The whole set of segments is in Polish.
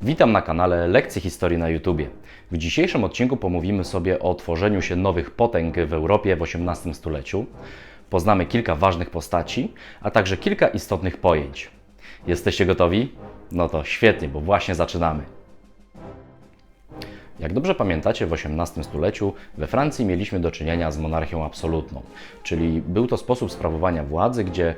Witam na kanale Lekcje Historii na YouTubie. W dzisiejszym odcinku pomówimy sobie o tworzeniu się nowych potęg w Europie w XVIII stuleciu. Poznamy kilka ważnych postaci, a także kilka istotnych pojęć. Jesteście gotowi? No to świetnie, bo właśnie zaczynamy. Jak dobrze pamiętacie, w XVIII stuleciu we Francji mieliśmy do czynienia z monarchią absolutną, czyli był to sposób sprawowania władzy, gdzie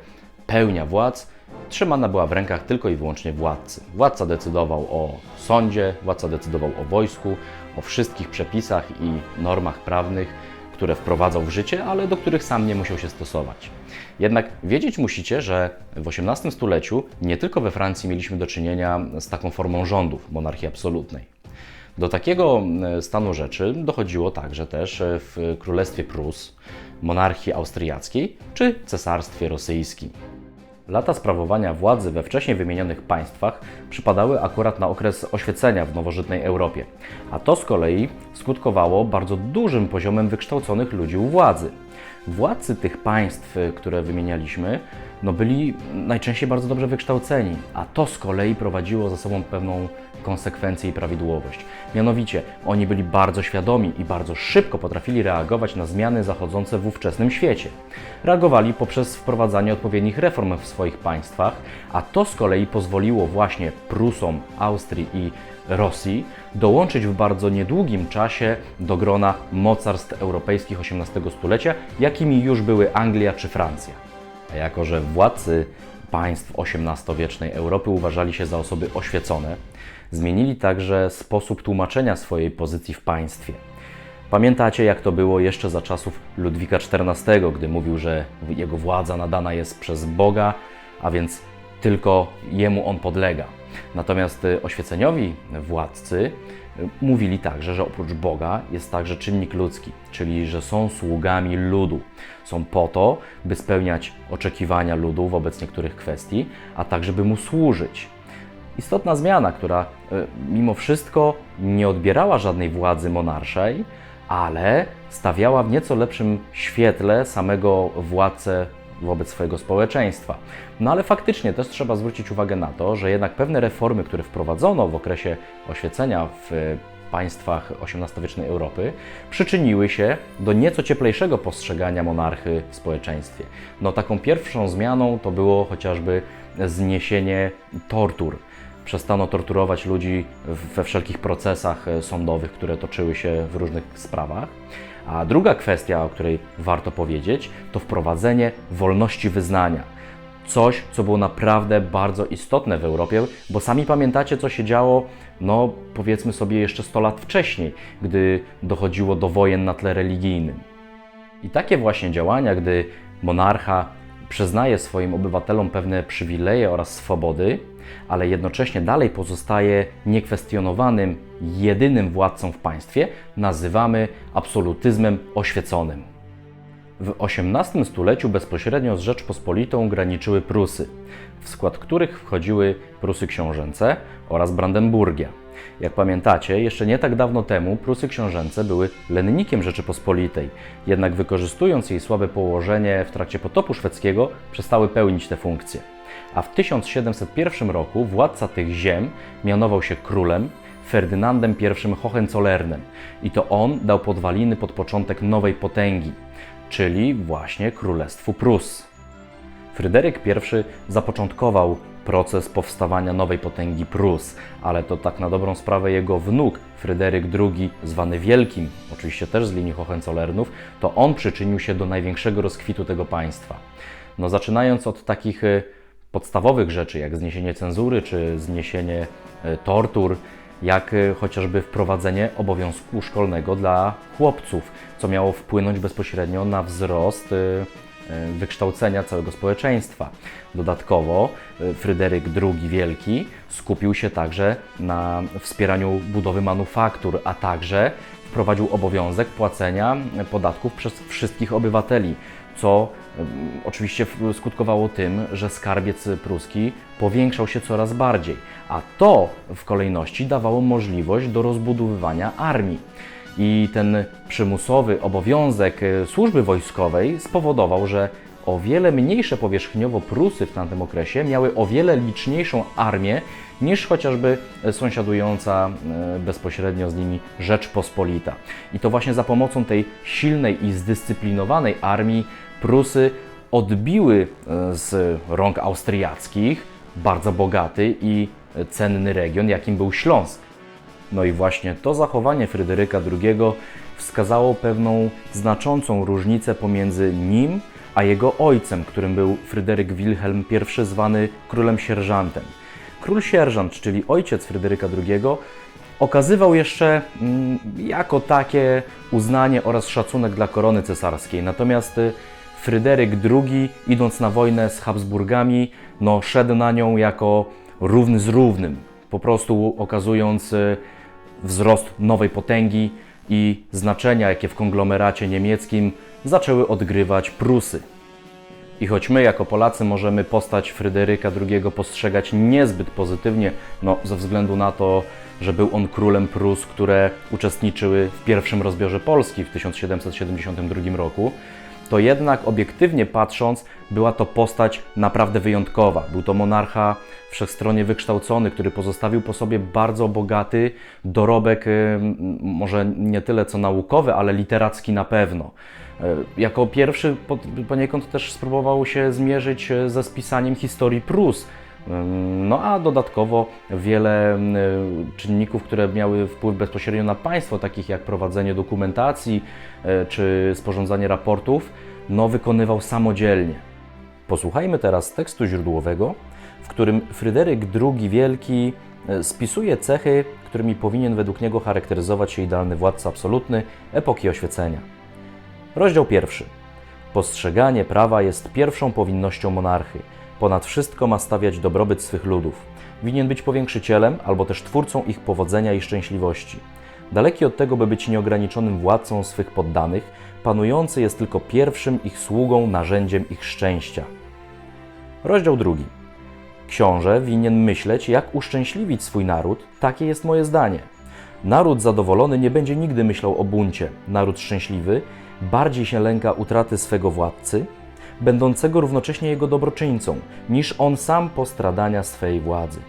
pełnia władz trzymana była w rękach tylko i wyłącznie władcy. Władca decydował o sądzie, władca decydował o wojsku, o wszystkich przepisach i normach prawnych, które wprowadzał w życie, ale do których sam nie musiał się stosować. Jednak wiedzieć musicie, że w XVIII stuleciu nie tylko we Francji mieliśmy do czynienia z taką formą rządów monarchii absolutnej. Do takiego e, stanu rzeczy dochodziło także też e, w Królestwie Prus, monarchii austriackiej czy cesarstwie rosyjskim. Lata sprawowania władzy we wcześniej wymienionych państwach przypadały akurat na okres oświecenia w nowożytnej Europie, a to z kolei skutkowało bardzo dużym poziomem wykształconych ludzi u władzy. Władcy tych państw, które wymienialiśmy, no byli najczęściej bardzo dobrze wykształceni, a to z kolei prowadziło za sobą pewną konsekwencję i prawidłowość. Mianowicie, oni byli bardzo świadomi i bardzo szybko potrafili reagować na zmiany zachodzące w ówczesnym świecie. Reagowali poprzez wprowadzanie odpowiednich reform w swoich państwach, a to z kolei pozwoliło właśnie Prusom, Austrii i Rosji dołączyć w bardzo niedługim czasie do grona mocarstw europejskich XVIII stulecia, jakimi już były Anglia czy Francja. A jako, że władcy państw XVIII-wiecznej Europy uważali się za osoby oświecone, zmienili także sposób tłumaczenia swojej pozycji w państwie. Pamiętacie, jak to było jeszcze za czasów Ludwika XIV, gdy mówił, że jego władza nadana jest przez Boga, a więc tylko jemu on podlega. Natomiast y, oświeceniowi władcy mówili także, że oprócz Boga jest także czynnik ludzki, czyli że są sługami ludu. Są po to, by spełniać oczekiwania ludu wobec niektórych kwestii, a także by mu służyć. Istotna zmiana, która y, mimo wszystko nie odbierała żadnej władzy monarszej, ale stawiała w nieco lepszym świetle samego władcę wobec swojego społeczeństwa. No ale faktycznie też trzeba zwrócić uwagę na to, że jednak pewne reformy, które wprowadzono w okresie oświecenia w państwach XVIII-wiecznej Europy, przyczyniły się do nieco cieplejszego postrzegania monarchy w społeczeństwie. No taką pierwszą zmianą to było chociażby zniesienie tortur przestano torturować ludzi we wszelkich procesach e, sądowych, które toczyły się w różnych sprawach. A druga kwestia, o której warto powiedzieć, to wprowadzenie wolności wyznania. Coś, co było naprawdę bardzo istotne w Europie, bo sami pamiętacie, co się działo, no powiedzmy sobie jeszcze 100 lat wcześniej, gdy dochodziło do wojen na tle religijnym. I takie właśnie działania, gdy monarcha przyznaje swoim obywatelom pewne przywileje oraz swobody, ale jednocześnie dalej pozostaje niekwestionowanym, jedynym władcą w państwie, nazywamy absolutyzmem oświeconym. W XVIII stuleciu bezpośrednio z Rzeczpospolitą graniczyły Prusy, w skład których wchodziły Prusy książęce oraz Brandenburgia. Jak pamiętacie, jeszcze nie tak dawno temu Prusy książęce były lennikiem Rzeczypospolitej, jednak wykorzystując jej słabe położenie w trakcie potopu szwedzkiego, przestały pełnić te funkcje. A w 1701 roku władca tych ziem mianował się królem Ferdynandem I Hohenzollernem i to on dał podwaliny pod początek nowej potęgi, czyli właśnie Królestwu Prus. Fryderyk I zapoczątkował proces powstawania nowej potęgi Prus, ale to tak na dobrą sprawę jego wnuk Fryderyk II, zwany Wielkim, oczywiście też z linii Hohenzollernów, to on przyczynił się do największego rozkwitu tego państwa. No zaczynając od takich y, podstawowych rzeczy, jak zniesienie cenzury czy zniesienie y, tortur, jak y, chociażby wprowadzenie obowiązku szkolnego dla chłopców, co miało wpłynąć bezpośrednio na wzrost wykształcenia całego społeczeństwa. Dodatkowo Fryderyk II Wielki skupił się także na wspieraniu budowy manufaktur, a także wprowadził obowiązek płacenia podatków przez wszystkich obywateli, co oczywiście skutkowało tym, że skarbiec pruski powiększał się coraz bardziej, a to w kolejności dawało możliwość do rozbudowywania armii. I ten przymusowy obowiązek służby wojskowej spowodował, że o wiele mniejsze powierzchniowo Prusy w tamtym okresie miały o wiele liczniejszą armię niż chociażby sąsiadująca e, bezpośrednio z nimi Rzeczpospolita. I to właśnie za pomocą tej silnej i zdyscyplinowanej armii Prusy odbiły e, z rąk austriackich bardzo bogaty i cenny region, jakim był Śląsk. No i właśnie to zachowanie Fryderyka II wskazało pewną znaczącą różnicę pomiędzy nim a jego ojcem, którym był Fryderyk Wilhelm I, zwany królem sierżantem. Król sierżant, czyli ojciec Fryderyka II, okazywał jeszcze mm, jako takie uznanie oraz szacunek dla korony cesarskiej. Natomiast y, Fryderyk II, idąc na wojnę z Habsburgami, no, szedł na nią jako równy z równym, po prostu okazując y, wzrost nowej potęgi i znaczenia, jakie w konglomeracie niemieckim zaczęły odgrywać Prusy. I choć my, jako Polacy, możemy postać Fryderyka II postrzegać niezbyt pozytywnie, no, ze względu na to, że był on królem Prus, które uczestniczyły w pierwszym rozbiorze Polski w 1772 roku, to jednak obiektywnie patrząc, była to postać naprawdę wyjątkowa. Był to monarcha wszechstronnie wykształcony, który pozostawił po sobie bardzo bogaty dorobek, y, może nie tyle co naukowy, ale literacki na pewno. E, Jako pierwszy po- poniekąd też spróbował się zmierzyć e, ze spisaniem historii Prus. No a dodatkowo wiele czynników, które miały wpływ bezpośrednio na państwo, takich jak prowadzenie dokumentacji y, czy sporządzanie raportów, no wykonywał samodzielnie. Posłuchajmy teraz tekstu źródłowego, w którym Fryderyk II Wielki y, spisuje cechy, którymi powinien według niego charakteryzować się idealny władca absolutny epoki oświecenia. Rozdział pierwszy. Postrzeganie prawa jest pierwszą powinnością monarchy. Ponad wszystko ma stawiać dobrobyt swych ludów. Winien być powiększycielem albo też twórcą ich powodzenia i szczęśliwości. Daleki od tego, by być nieograniczonym władcą swych poddanych, panujący jest tylko pierwszym ich sługą, narzędziem ich szczęścia. Rozdział drugi. Książę winien myśleć, jak uszczęśliwić swój naród, takie jest moje zdanie. Naród zadowolony nie będzie nigdy myślał o buncie. Naród szczęśliwy bardziej się lęka utraty swego władcy, będącego równocześnie jego dobroczyńcą, niż on sam postradania swej władzy.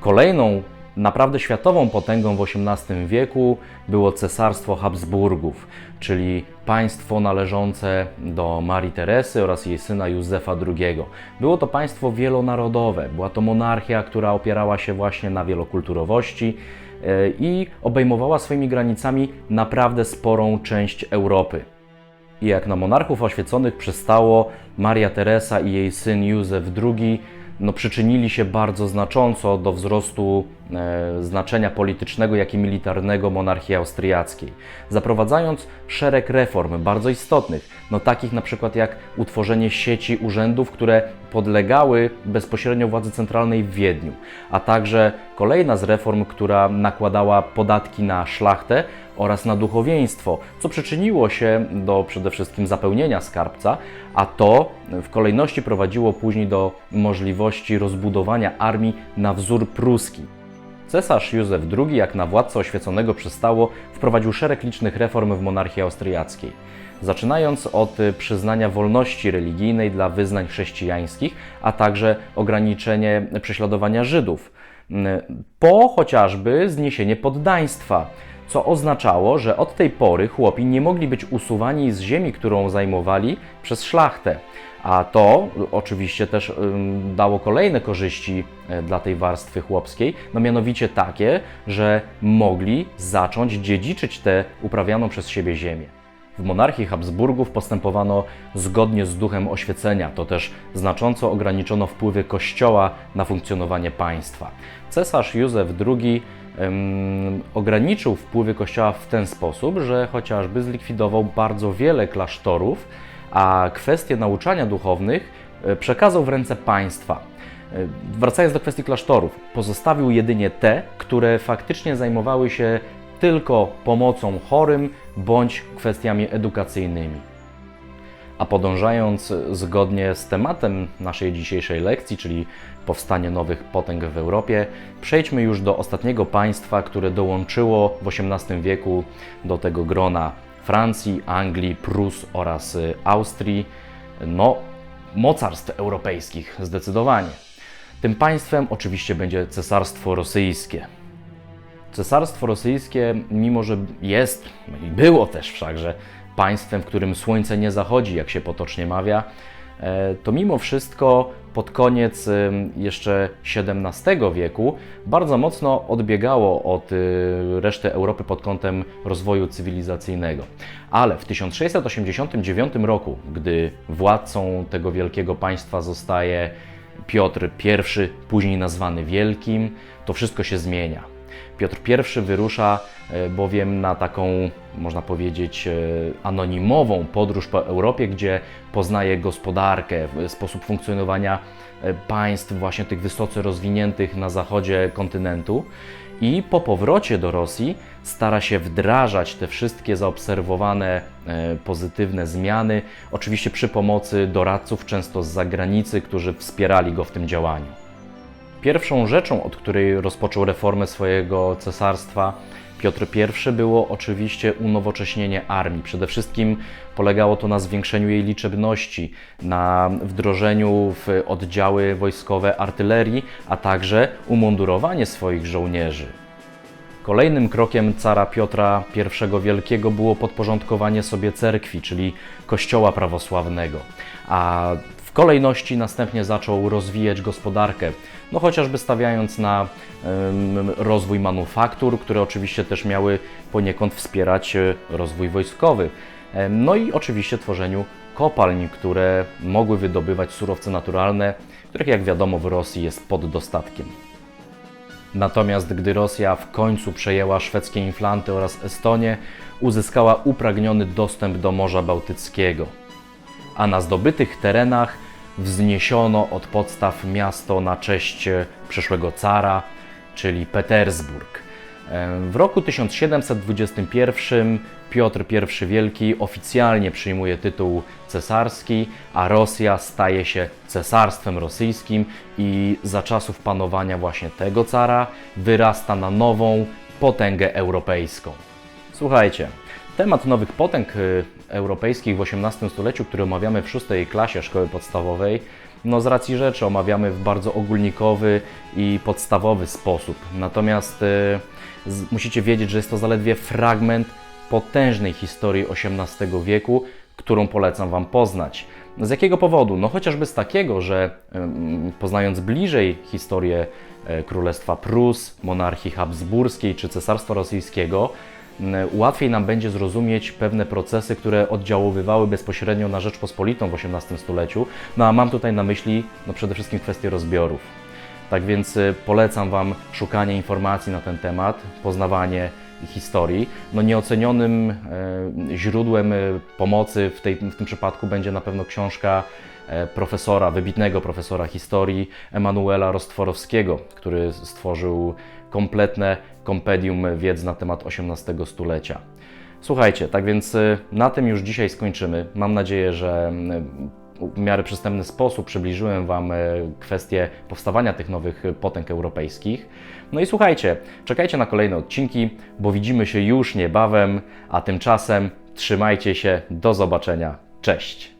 Kolejną naprawdę światową potęgą w XVIII wieku było Cesarstwo Habsburgów, czyli państwo należące do Marii Teresy oraz jej syna Józefa II. Było to państwo wielonarodowe, była to monarchia, która opierała się właśnie na wielokulturowości e, i obejmowała swoimi granicami naprawdę sporą część Europy. I jak na monarchów oświeconych przystało, Maria Teresa i jej syn Józef II no, przyczynili się bardzo znacząco do wzrostu e, znaczenia politycznego, jak i militarnego monarchii austriackiej, zaprowadzając szereg reform bardzo istotnych, no, takich na przykład jak utworzenie sieci urzędów, które podlegały bezpośrednio władzy centralnej w Wiedniu, a także kolejna z reform, która nakładała podatki na szlachtę oraz na duchowieństwo, co przyczyniło się do przede wszystkim zapełnienia skarbca, a to w kolejności prowadziło później do możliwości rozbudowania armii na wzór pruski. Cesarz Józef II, jak na władcę oświeconego przystało, wprowadził szereg licznych reform w monarchii austriackiej. Zaczynając od y, przyznania wolności religijnej dla wyznań chrześcijańskich, a także ograniczenie prześladowania Żydów, po chociażby zniesienie poddaństwa, co oznaczało, że od tej pory chłopi nie mogli być usuwani z ziemi, którą zajmowali przez szlachtę. A to oczywiście też dało kolejne korzyści e, dla tej warstwy chłopskiej, no mianowicie takie, że mogli zacząć dziedziczyć tę uprawianą przez siebie ziemię. W monarchii Habsburgów postępowano zgodnie z duchem oświecenia, to też znacząco ograniczono wpływy Kościoła na funkcjonowanie państwa. Cesarz Józef II em, ograniczył wpływy Kościoła w ten sposób, że chociażby zlikwidował bardzo wiele klasztorów, a kwestie nauczania duchownych e, przekazał w ręce państwa. E, Wracając do kwestii klasztorów, pozostawił jedynie te, które faktycznie zajmowały się tylko pomocą chorym bądź kwestiami edukacyjnymi. A podążając zgodnie z tematem naszej dzisiejszej lekcji, czyli powstanie nowych potęg w Europie, przejdźmy już do ostatniego państwa, które dołączyło w XVIII wieku do tego grona Francji, Anglii, Prus oraz Austrii. No, mocarstw europejskich, zdecydowanie. Tym państwem oczywiście będzie Cesarstwo Rosyjskie. Cesarstwo Rosyjskie, mimo że jest i było też wszakże państwem, w którym słońce nie zachodzi, jak się potocznie mawia, e, to mimo wszystko pod koniec jeszcze XVII wieku bardzo mocno odbiegało od e, reszty Europy pod kątem rozwoju cywilizacyjnego. Ale w 1689 roku, gdy władcą tego wielkiego państwa zostaje Piotr I, później nazwany Wielkim, to wszystko się zmienia. Piotr I wyrusza e, bowiem na taką, można powiedzieć, e, anonimową podróż po Europie, gdzie poznaje gospodarkę, sposób funkcjonowania e, państw, właśnie tych wysoce rozwiniętych na zachodzie kontynentu. I po powrocie do Rosji stara się wdrażać te wszystkie zaobserwowane pozytywne zmiany, oczywiście przy pomocy doradców, często z zagranicy, którzy wspierali go w tym działaniu. Pierwszą rzeczą, od której rozpoczął reformę swojego cesarstwa Piotr I, było oczywiście unowocześnienie armii. Przede wszystkim polegało to na zwiększeniu jej liczebności, na wdrożeniu w oddziały wojskowe artylerii, a także umundurowanie swoich żołnierzy. Kolejnym krokiem cara Piotra I Wielkiego było podporządkowanie sobie cerkwi, czyli kościoła prawosławnego, a kolejności następnie zaczął rozwijać gospodarkę, no chociażby stawiając na rozwój manufaktur, które oczywiście też miały poniekąd wspierać e, rozwój wojskowy. No i oczywiście tworzeniu kopalń, które mogły wydobywać surowce naturalne, których jak wiadomo w Rosji jest pod dostatkiem. Natomiast gdy Rosja w końcu przejęła szwedzkie Inflanty oraz Estonię, uzyskała upragniony dostęp do Morza Bałtyckiego. A na zdobytych terenach wzniesiono od podstaw miasto na cześć przyszłego cara, czyli Petersburg. W roku 1721 Piotr I Wielki oficjalnie przyjmuje tytuł cesarski, a Rosja staje się cesarstwem rosyjskim i za czasów panowania właśnie tego cara wyrasta na nową potęgę europejską. Słuchajcie, temat nowych potęg y, europejskich w XVIII stuleciu, który omawiamy w szóstej klasie szkoły podstawowej, no z racji rzeczy omawiamy w bardzo ogólnikowy i podstawowy sposób. Natomiast y, musicie wiedzieć, że jest to zaledwie fragment potężnej historii XVIII wieku, którą polecam Wam poznać. Z jakiego powodu? No chociażby z takiego, że poznając bliżej historię e, Królestwa Prus, monarchii habsburskiej czy Cesarstwa Rosyjskiego, łatwiej nam będzie zrozumieć pewne procesy, które oddziaływały bezpośrednio na Rzeczpospolitą w XVIII stuleciu. No a mam tutaj na myśli no, przede wszystkim kwestię rozbiorów. Tak więc y, polecam Wam szukanie informacji na ten temat, poznawanie historii. No nieocenionym e, źródłem e, pomocy w, tej, w tym przypadku będzie na pewno książka e, profesora, wybitnego profesora historii Emanuela Rostworowskiego, który stworzył kompletne kompedium wiedzy na temat XVIII stulecia. Słuchajcie, tak więc y, na tym już dzisiaj skończymy. Mam nadzieję, że y, w miarę przystępny sposób przybliżyłem Wam e, kwestię powstawania tych nowych potęg europejskich. No i słuchajcie, czekajcie na kolejne odcinki, bo widzimy się już niebawem, a tymczasem trzymajcie się, do zobaczenia, cześć!